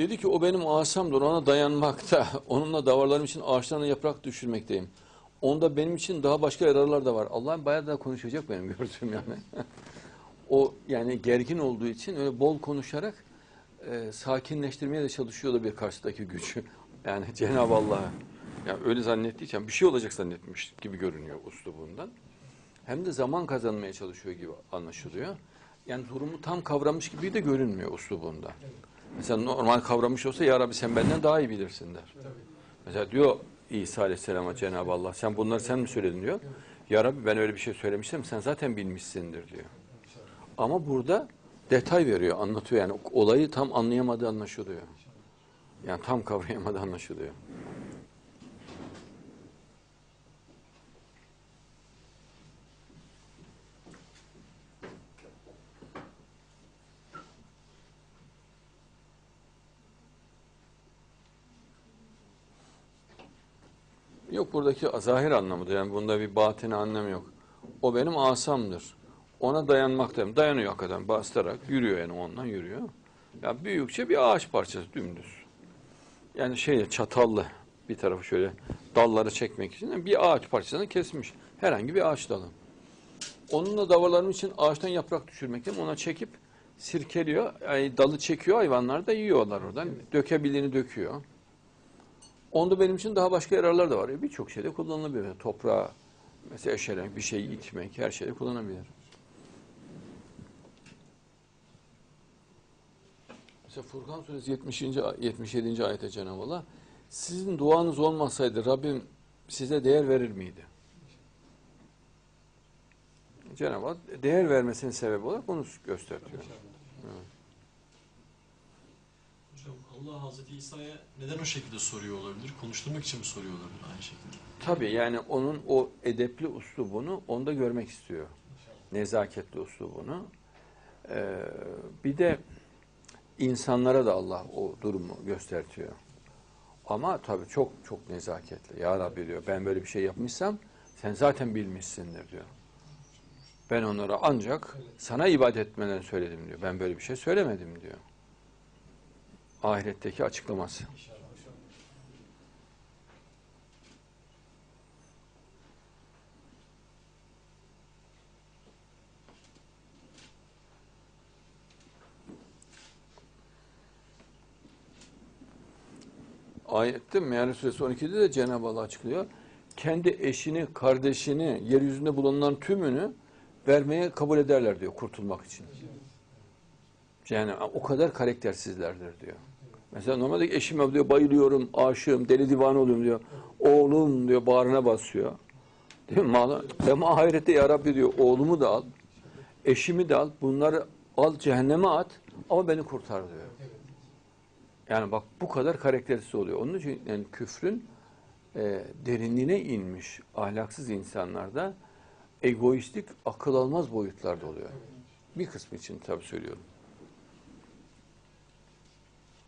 Dedi ki o benim asamdır ona dayanmakta. Onunla davarlarım için ağaçlarına yaprak düşürmekteyim. Onda benim için daha başka yararlar da var. Allah bayağı da konuşacak benim gördüğüm yani. o yani gergin olduğu için öyle bol konuşarak e, sakinleştirmeye de çalışıyor da bir karşıdaki gücü. Yani Cenab-ı Allah'a. Yani öyle zannettiği bir şey olacak zannetmiş gibi görünüyor uslubundan. Hem de zaman kazanmaya çalışıyor gibi anlaşılıyor. Yani durumu tam kavramış gibi de görünmüyor uslubunda. Mesela normal kavramış olsa ya Rabbi sen benden daha iyi bilirsin der. Mesela diyor İsa Aleyhisselam'a Cenab-ı Allah sen bunları sen mi söyledin diyor. Ya Rabbi ben öyle bir şey söylemiştim sen zaten bilmişsindir diyor. Ama burada detay veriyor, anlatıyor yani olayı tam anlayamadığı anlaşılıyor. Yani tam kavrayamadığı anlaşılıyor. Yok buradaki zahir anlamı yani bunda bir batini anlamı yok. O benim asamdır. Ona dayanmaktayım. Dayanıyor hakikaten bastırarak yürüyor yani ondan yürüyor. Ya büyükçe bir ağaç parçası dümdüz. Yani şey çatallı bir tarafı şöyle dalları çekmek için bir ağaç parçasını kesmiş. Herhangi bir ağaç dalı. Onunla davarlarım için ağaçtan yaprak düşürmekteyim. Ona çekip sirkeliyor. Yani dalı çekiyor hayvanlar da yiyorlar oradan. Dökebildiğini döküyor. Onda benim için daha başka yararlar da var. E, Birçok şeyde kullanılabilir. Toprağa mesela eşelemek, bir şeyi itmek, her şeyde kullanabilir. Mesela Furkan Suresi 70. 77. ayete Cenab-ı Allah sizin duanız olmasaydı Rabbim size değer verir miydi? Cenab-ı Allah değer vermesinin sebebi olarak onu gösteriyor. Hocam Allah Hazreti İsa'ya neden o şekilde soruyor olabilir? Konuşturmak için mi soruyor olabilir aynı şekilde? Tabii yani onun o edepli uslubunu onda görmek istiyor. Nezaketli uslubunu. Ee, bir de insanlara da Allah o durumu göstertiyor. Ama tabii çok çok nezaketli. Ya Rabbi diyor ben böyle bir şey yapmışsam sen zaten bilmişsindir diyor. Ben onlara ancak sana ibadet etmelerini söyledim diyor. Ben böyle bir şey söylemedim diyor. Ahiretteki açıklaması. Ayette Meal Suresi 12'de de Cenab-ı Allah açıklıyor. Kendi eşini, kardeşini, yeryüzünde bulunan tümünü vermeye kabul ederler diyor kurtulmak için. Yani o kadar karaktersizlerdir diyor. Mesela normalde eşime diyor bayılıyorum, aşığım, deli divan oluyorum diyor. Oğlum diyor bağrına basıyor. Değil mi? Ama ahirette ya Rabbi diyor oğlumu da al, eşimi de al, bunları al cehenneme at ama beni kurtar diyor. Yani bak bu kadar karaktersiz oluyor. Onun için yani küfrün e, derinliğine inmiş ahlaksız insanlarda egoistik, akıl almaz boyutlarda oluyor. Bir kısmı için tabii söylüyorum.